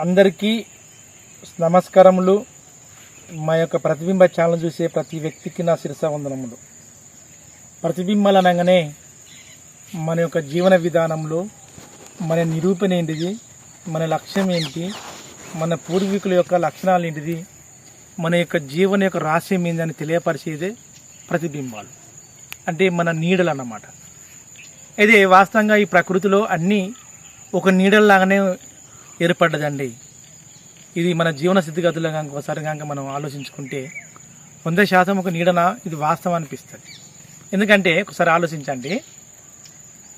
అందరికీ నమస్కారములు. మా యొక్క ప్రతిబింబ ఛానల్ చూసే ప్రతి వ్యక్తికి నా శిరస వందనములు. ప్రతిబింబాలు అనగానే మన యొక్క జీవన విధానంలో మన నిరూపణ ఏంటిది? మన లక్ష్యం ఏంటి? మన పూర్వీకుల యొక్క లక్షణాలు ఏంటిది? మన యొక్క జీవన యొక్క రహస్యం ఏందని తెలియపరిచేదే ప్రతిబింబాలు. అంటే మన నీడలు అన్నమాట అయితే వాస్తవంగా ఈ ప్రకృతిలో అన్నీ ఒక నీడల్లాగానే ఏర్పడ్డదండి. ఇది మన జీవన స్థితిగతులు కనుక ఒకసారి కనుక మనం ఆలోచించుకుంటే వంద శాతం ఒక నీడన? ఇది వాస్తవం అనిపిస్తుంది. ఎందుకంటే ఒకసారి ఆలోచించండి.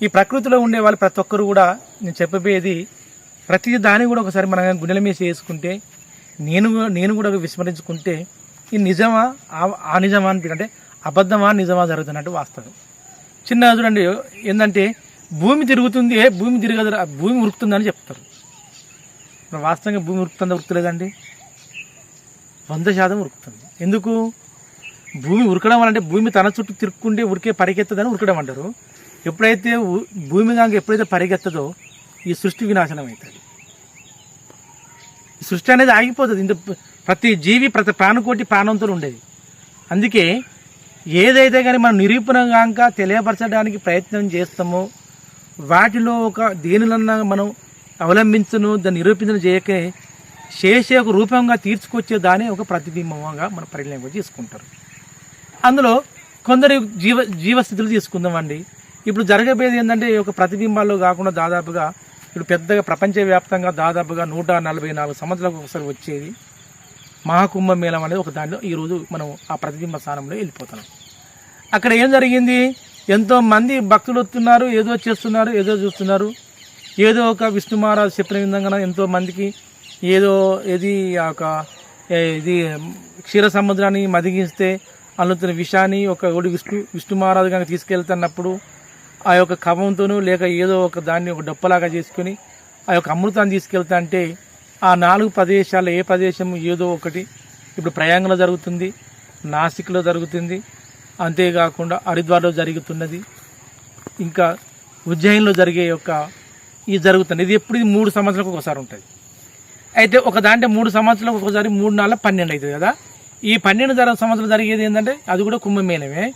ఈ ప్రకృతిలో ఉండే వాళ్ళు ప్రతి ఒక్కరు కూడా నేను చెప్పబోయేది ప్రతి దాన్ని కూడా ఒకసారి మనం గుండెల మీద చేసుకుంటే నేను నేను కూడా విస్మరించుకుంటే ఇది నిజమా? ఆ- నిజమా అనిపి అంటే అబద్ధమా? నిజమా? జరుగుతున్నట్టు వాస్తవం. చిన్న చూడండి ఏంటంటే భూమి తిరుగుతుంది భూమి తిరగదు భూమి ఉరుకుతుందని చెప్తారు. వాస్తవంగా భూమి ఉరుకుతుందా ఉరుకులేదండి వంద శాతం ఉరుకుతుంది. ఎందుకు? భూమి ఉరకడం వల్ల అంటే భూమి తన చుట్టూ తిరుక్కుంటే ఉరికే పరిగెత్తదని ఉరకడం అంటారు. ఎప్పుడైతే భూమి కాక ఎప్పుడైతే పరిగెత్తదో ఈ సృష్టి వినాశనం అవుతుంది. సృష్టి అనేది ఆగిపోతుంది. ఇంత ప్రతి జీవి ప్రతి ప్రాణకోటి ప్రాణంతో ఉండేది. అందుకే ఏదైతే కానీ మనం నిరూపణ కాక తెలియపరచడానికి ప్రయత్నం చేస్తామో వాటిలో ఒక దేనిలన్నా మనం అవలంబించను దాన్ని నిరూపించడం చేయకే శేషే ఒక రూపంగా తీర్చుకొచ్చే దాన్ని ఒక ప్రతిబింబంగా మన పరిణామం తీసుకుంటారు. అందులో కొందరు జీవ జీవస్థితులు తీసుకుందామండి. ఇప్పుడు జరగబోయేది ఏంటంటే ఒక ప్రతిబింబాల్లో కాకుండా దాదాపుగా ఇప్పుడు పెద్దగా ప్రపంచవ్యాప్తంగా దాదాపుగా నూట నలభై నాలుగు సంవత్సరాలకు ఒకసారి వచ్చేది. మహాకుంభమేళం అనేది ఒక దానిలో ఈరోజు మనం ఆ ప్రతిబింబ స్థానంలో వెళ్ళిపోతున్నాం. అక్కడ ఏం జరిగింది? ఎంతో మంది భక్తులు వస్తున్నారు ఏదో చేస్తున్నారు ఏదో చూస్తున్నారు. ఏదో ఒక విష్ణు మహారాజు చెప్పిన విధంగా ఎంతో మందికి ఏదో ఇది ఆ ఒక ఇది క్షీర సముద్రాన్ని మదిగిస్తే అందుతున్న విషాన్ని ఒక ఒకటి విష్ణు విష్ణు మహారాజు కనుక తీసుకెళ్తున్నప్పుడు ఆ యొక్క కవంతోనూ లేక ఏదో ఒక దాన్ని ఒక డొప్పలాగా చేసుకుని ఆ యొక్క అమృతాన్ని తీసుకెళ్తా అంటే ఆ నాలుగు ప్రదేశాలు ఏ ప్రదేశం ఏదో ఒకటి ఇప్పుడు ప్రయాంగంలో జరుగుతుంది నాసిక్లో జరుగుతుంది అంతేకాకుండా హరిద్వార్లో జరుగుతున్నది ఇంకా ఉజ్జయిన్లో జరిగే యొక్క ఇది జరుగుతుంది. ఇది ఎప్పుడు? ఇది మూడు సంవత్సరాలకు ఒకసారి ఉంటుంది. అయితే ఒక దాంట్లో మూడు సంవత్సరాలకు ఒకసారి మూడు నాలుగు పన్నెండు అవుతుంది కదా? ఈ పన్నెండు జర సంవత్సరాలు జరిగేది ఏంటంటే అది కూడా కుంభమేళమే.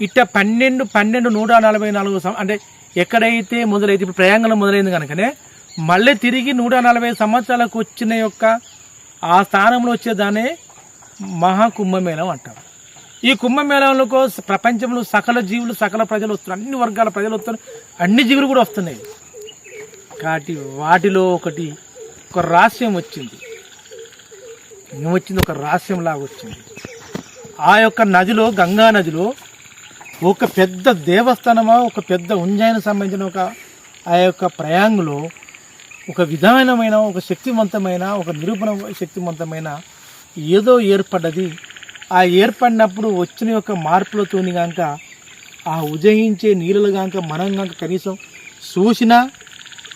ఇట్ట పన్నెండు పన్నెండు నూట నలభై నాలుగు అంటే ఎక్కడైతే మొదలైతే ఇప్పుడు ప్రయాంగంలో మొదలైంది కనుకనే మళ్ళీ తిరిగి నూట నలభై సంవత్సరాలకు వచ్చిన యొక్క ఆ స్థానంలో వచ్చేదానే మహాకుంభమేళం అంటారు. ఈ కుంభమేళంలో ప్రపంచంలో సకల జీవులు సకల ప్రజలు వస్తున్నారు. అన్ని వర్గాల ప్రజలు వస్తున్నారు. అన్ని జీవులు కూడా వస్తున్నాయి. కాటి వాటిలో ఒకటి ఒక రహస్యం వచ్చింది. ఏమొచ్చింది? ఒక రహస్యంలాగా వచ్చింది. ఆ యొక్క నదిలో గంగా నదిలో ఒక పెద్ద దేవస్థానమా ఒక పెద్ద ఉంజాయిన సంబంధించిన ఒక ఆ యొక్క ప్రయాంగులో ఒక విధమైనమైన ఒక శక్తివంతమైన ఒక నిరూపణ శక్తివంతమైన ఏదో ఏర్పడ్డది. ఆ ఏర్పడినప్పుడు వచ్చిన యొక్క మార్పులతోని కనుక ఆ ఉదయించే నీళ్ళలు కనుక మనం కనుక కనీసం చూసినా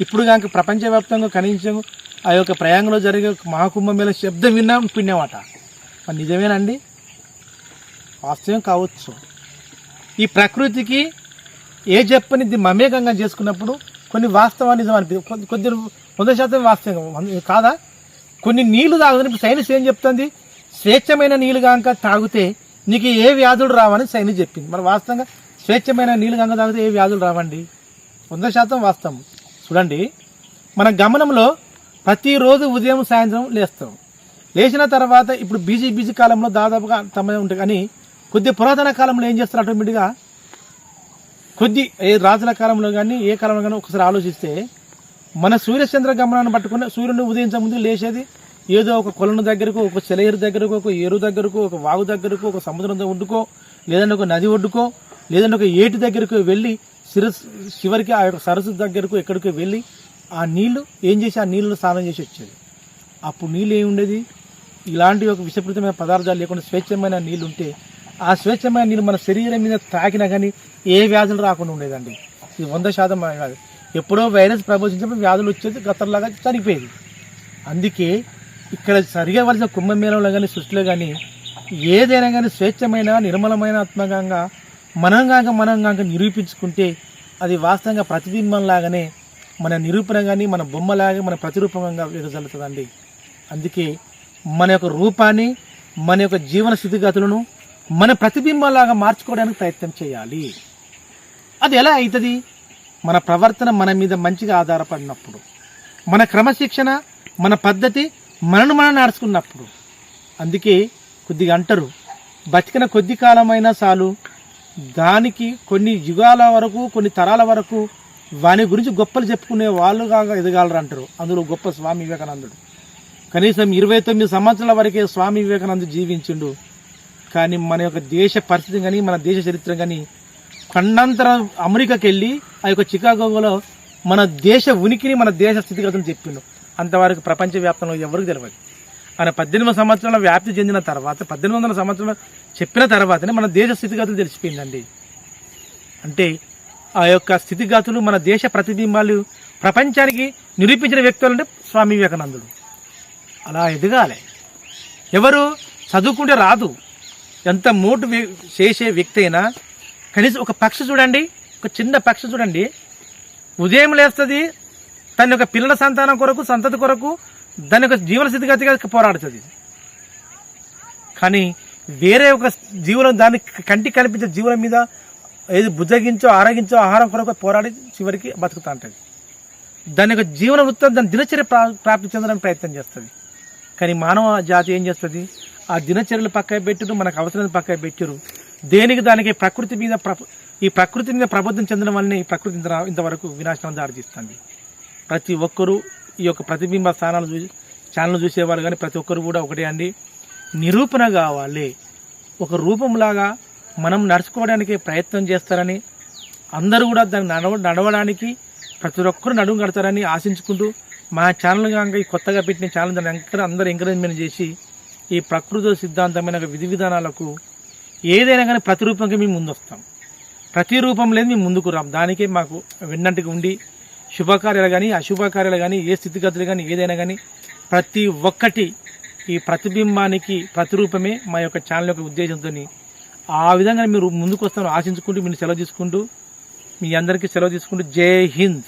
ఇప్పుడు కనుక ప్రపంచవ్యాప్తంగా కనీసం ఆ యొక్క ప్రయాంగంలో జరిగే మహాకుంభమేళ శబ్దం విన్నాం పిన్నామాట మరి నిజమేనండి? వాస్తవం కావచ్చు. ఈ ప్రకృతికి ఏ చెప్పనిది మమేకంగా చేసుకున్నప్పుడు కొన్ని వాస్తవాన్ని నిజం అనిపి కొద్ది కొద్ది వంద శాతం వాస్తవం. కాదా? కొన్ని నీళ్ళు తాగుతుంది సైన్స్ ఏం చెప్తుంది? స్వేచ్ఛమైన నీళ్ళు కనుక తాగితే నీకు ఏ వ్యాధులు రావని సైన్స్ చెప్పింది. మరి వాస్తవంగా స్వేచ్ఛమైన నీళ్ళు కనుక తాగితే ఏ వ్యాధులు రావండి? వంద శాతం వాస్తవం. చూడండి. మన గమనంలో ప్రతిరోజు ఉదయం సాయంత్రం లేస్తాం. లేచిన తర్వాత ఇప్పుడు బీజీ బీజీ కాలంలో దాదాపుగా తమ ఉంటుంది. కానీ కొద్ది పురాతన కాలంలో ఏం చేస్తారు ఆటోమేటిక్గా? కొద్ది ఏ రాజుల కాలంలో కానీ ఏ కాలంలో కానీ ఒకసారి ఆలోచిస్తే మన సూర్యచంద్ర గమనాన్ని పట్టుకుని సూర్యుడు ఉదయించే ముందు లేచేది ఏదో ఒక కొలను దగ్గరకు ఒక సెలయేరు దగ్గరకు ఒక ఏరు దగ్గరకు ఒక వాగు దగ్గరకు ఒక సముద్రం ఒడ్డుకో లేదంటే ఒక నది ఒడ్డుకో లేదంటే ఒక ఏటి దగ్గరకు వెళ్ళి శిరస్ చివరికి ఆ యొక్క సరస్సు దగ్గరకు ఎక్కడికి వెళ్ళి ఆ నీళ్ళు ఏం చేసి ఆ నీళ్ళను స్నానం చేసి వచ్చేది అప్పుడు నీళ్ళు ఏమి ఉండేది? ఇలాంటి ఒక విషపూరితమైన పదార్థాలు లేకుండా స్వేచ్ఛమైన నీళ్ళు ఉంటే ఆ స్వేచ్ఛమైన నీళ్ళు మన శరీరం మీద తాకినా కానీ ఏ వ్యాధులు రాకుండా ఉండేదండి. ఇది వంద శాతం కాదు ఎప్పుడో వైరస్ ప్రబోధించినప్పుడు వ్యాధులు వచ్చేది గతంలాగా చనిపోయేది. అందుకే ఇక్కడ సరిగవలసిన కుంభమేళంలో కానీ సృష్టిలో కానీ ఏదైనా కానీ స్వేచ్ఛమైన నిర్మలమైన ఆత్మకంగా మనం కాక మనం కాక నిరూపించుకుంటే అది వాస్తవంగా ప్రతిబింబంలాగానే మన నిరూపణ కానీ మన బొమ్మలాగా మన ప్రతిరూపంగా వెదజల్లుతుందండి అందుకే మన యొక్క రూపాన్ని మన యొక్క జీవన స్థితిగతులను మన ప్రతిబింబంలాగా మార్చుకోవడానికి ప్రయత్నం చేయాలి. అది ఎలా అవుతుంది? మన ప్రవర్తన మన మీద మంచిగా ఆధారపడినప్పుడు మన క్రమశిక్షణ మన పద్ధతి మనను మనం నడుచుకున్నప్పుడు. అందుకే కొద్దిగా అంటారు బతికిన కొద్ది కాలమైనా చాలు దానికి కొన్ని యుగాల వరకు కొన్ని తరాల వరకు వాని గురించి గొప్పలు చెప్పుకునే వాళ్ళుగా ఎదగాలరు అంటారు. అందులో గొప్ప స్వామి వివేకానందుడు. కనీసం ఇరవై తొమ్మిది సంవత్సరాల వరకే స్వామి వివేకానంద జీవించిండు. కానీ మన యొక్క దేశ పరిస్థితి కానీ మన దేశ చరిత్ర కానీ ఖండాంతర అమెరికాకి వెళ్ళి ఆ యొక్క చికాగోలో మన దేశ ఉనికిని మన దేశ స్థితిగతం చెప్పిండు. అంతవరకు ప్రపంచవ్యాప్తంలో ఎవరికి తెలియదు ఆయన పద్దెనిమిది సంవత్సరాల వ్యాప్తి చెందిన తర్వాత పద్దెనిమిది వందల సంవత్సరాలు చెప్పిన తర్వాతనే మన దేశ స్థితిగతులు తెలిసిపోయిందండి. అంటే ఆ యొక్క స్థితిగతులు మన దేశ ప్రతిబింబాలు ప్రపంచానికి నిరూపించిన వ్యక్తులు అంటే స్వామి వివేకానందుడు. అలా ఎదగాలి. ఎవరు చదువుకుంటే రాదు. ఎంత మోటు చేసే వ్యక్తి అయినా కనీసం ఒక పక్షి చూడండి ఒక చిన్న పక్షి చూడండి ఉదయం లేస్తుంది తన యొక్క పిల్లల సంతానం కొరకు సంతతి కొరకు దాని యొక్క జీవన స్థితిగతిగా పోరాడుతుంది కానీ వేరే ఒక జీవులం దాని కంటికి కనిపించే జీవుల మీద ఏది బుజ్జగించో ఆరగించో ఆహారం కొరకు పోరాడి చివరికి బతుకుతా ఉంటుంది దాని యొక్క జీవన వృత్తం దాని దినచర్య ప్రా- ప్రాప్తి చెందడానికి ప్రయత్నం చేస్తుంది. కానీ మానవ జాతి ఏం చేస్తుంది? ఆ దినచర్యలు పక్క పెట్టరు మనకు అవసరం పక్క పెట్టారు. దేనికి దానికి ప్రకృతి మీద ప్ర- ఈ ప్రకృతి మీద ప్రబుద్ధం చెందడం వల్లనే ఈ ప్రకృతి ఇంతవరకు వినాశనం దారితీస్తుంది ప్రతి ఒక్కరూ ఈ యొక్క ప్రతిబింబ స్థానాలు చూసి ఛానల్ చూసేవారు కానీ ప్రతి ఒక్కరు కూడా ఒకటే అండి. నిరూపణ కావాలి. ఒక రూపంలాగా మనం నడుచుకోవడానికి ప్రయత్నం చేస్తారని అందరూ కూడా దాన్ని నడవ నడవడానికి ప్రతి ఒక్కరు నడుము కడతారని ఆశించుకుంటూ మా ఛానల్ కనుక ఈ కొత్తగా పెట్టిన ఛానల్ దాన్ని ఎంకర అందరూ ఎంకరేజ్మెంట్ చేసి ఈ ప్రకృతి సిద్ధాంతమైన విధి విధానాలకు ఏదైనా కానీ ప్రతిరూపంగా మేము ముందు వస్తాం ప్రతి రూపం లేదు మేము ముందుకు రాం. దానికే మాకు వెన్నంటికి ఉండి శుభకార్యాలు కానీ అశుభకార్యాలు కానీ ఏ స్థితిగతులు కానీ ఏదైనా కానీ ప్రతి ఒక్కటి ఈ ప్రతిబింబానికి ప్రతిరూపమే మా యొక్క ఛానల్ యొక్క ఉద్దేశంతో ఆ విధంగా మీరు ముందుకు వస్తాను ఆశించుకుంటూ మీరు సెలవు తీసుకుంటూ మీ అందరికీ సెలవు తీసుకుంటూ జై హింద్.